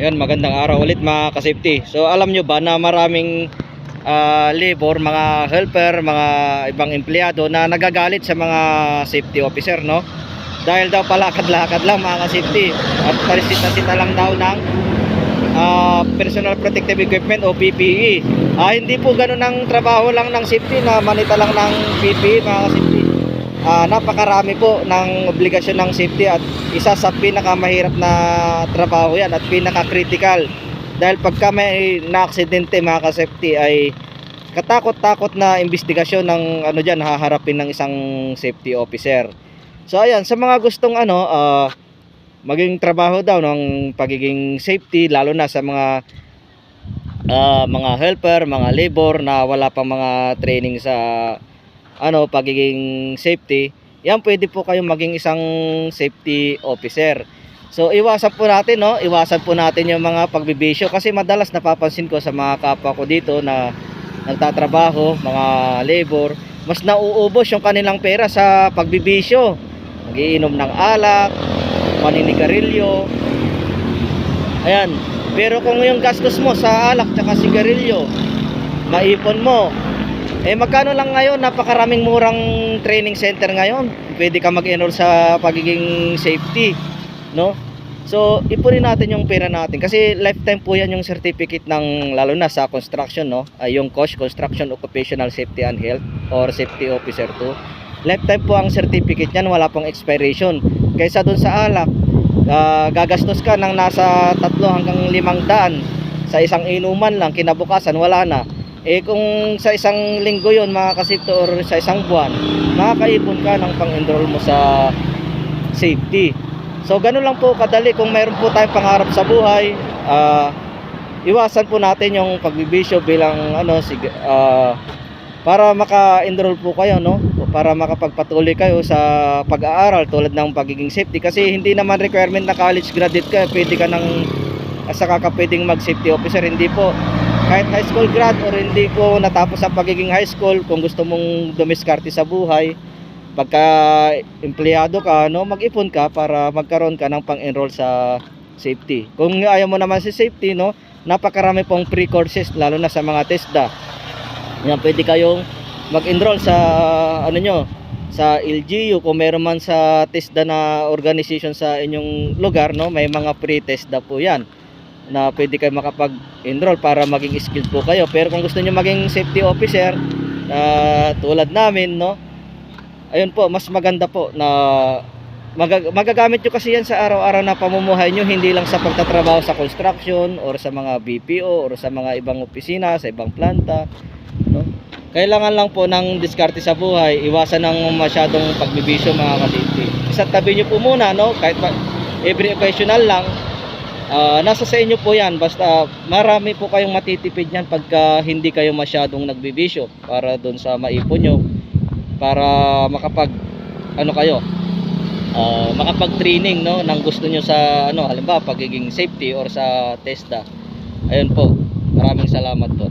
Ayun, magandang araw ulit mga ka-safety. So alam nyo ba na maraming ah, labor, mga helper, mga ibang empleyado na nagagalit sa mga safety officer, no? Dahil daw palakad-lakad lang mga ka-safety at parisita-sita lang daw ng ah, personal protective equipment o PPE. Ah, hindi po ganun ang trabaho lang ng safety na manita lang ng PPE mga ka-safety. Ah, napakarami po ng obligasyon ng safety at isa sa pinakamahirap na trabaho yan at pinaka-critical dahil pagka may na-aksidente mga ka-safety ay katakot-takot na investigasyon ng ano diyan haharapin ng isang safety officer. So ayan, sa mga gustong ano ah, maging trabaho daw ng pagiging safety lalo na sa mga ah, mga helper, mga labor na wala pang mga training sa ano pagiging safety, yan pwede po kayong maging isang safety officer. So iwasan po natin no, iwasan po natin yung mga pagbibisyo kasi madalas napapansin ko sa mga kapwa ko dito na nagtatrabaho, mga labor, mas nauubos yung kanilang pera sa pagbibisyo. Nagiinom ng alak, maninigarilyo. Ayan. Pero kung yung gastos mo sa alak tsaka sigarilyo, maipon mo, eh magkano lang ngayon, napakaraming murang training center ngayon. Pwede ka mag-enroll sa pagiging safety, no? So, ipunin natin yung pera natin kasi lifetime po yan yung certificate ng lalo na sa construction, no? Ay yung COSH, Construction Occupational Safety and Health or Safety Officer 2. Lifetime po ang certificate niyan, wala pong expiration. Kaysa dun sa alak, ah, gagastos ka ng nasa 3 hanggang 5 daan sa isang inuman lang, kinabukasan wala na. Eh kung sa isang linggo yon mga kasipto or sa isang buwan, makakaipon ka ng pang-enroll mo sa safety. So ganun lang po kadali. Kung mayroon po tayong pangarap sa buhay, ah, iwasan po natin yung pagbibisyo bilang ano sig ah, para maka-enroll po kayo no? Para makapagpatuloy kayo sa pag-aaral tulad ng pagiging safety. Kasi hindi naman requirement na college graduate ka pwede ka nang saka ka pwedeng mag safety officer. Hindi po kahit high school grad or hindi ko natapos ang pagiging high school kung gusto mong dumiskarte sa buhay pagka empleyado ka no mag-ipon ka para magkaroon ka ng pang-enroll sa safety. Kung ayaw mo naman si safety no napakarami pong free courses lalo na sa mga TESDA. Yan pwede kayong mag-enroll sa ano nyo sa LGU kung meron man sa TESDA na organization sa inyong lugar no may mga free TESDA po yan na pwede kayo makapag-enroll para maging skilled po kayo. Pero kung gusto niyo maging safety officer, ah, tulad namin, no? Ayun po, mas maganda po na magag- magagamit nyo kasi yan sa araw-araw na pamumuhay nyo, hindi lang sa pagtatrabaho sa construction or sa mga BPO or sa mga ibang opisina, sa ibang planta, no? Kailangan lang po ng diskarte sa buhay, iwasan ng masyadong pagbibisyo mga kasiti. Sa tabi nyo po muna, no? Kahit pa, every occasional lang, Ah, nasa sa inyo po yan. Basta marami po kayong matitipid yan pagka hindi kayo masyadong nagbibisyo para doon sa maipon nyo para makapag ano kayo ah, makapag training no ng gusto nyo sa ano halimbawa pagiging safety or sa TESDA ayun po. Maraming salamat po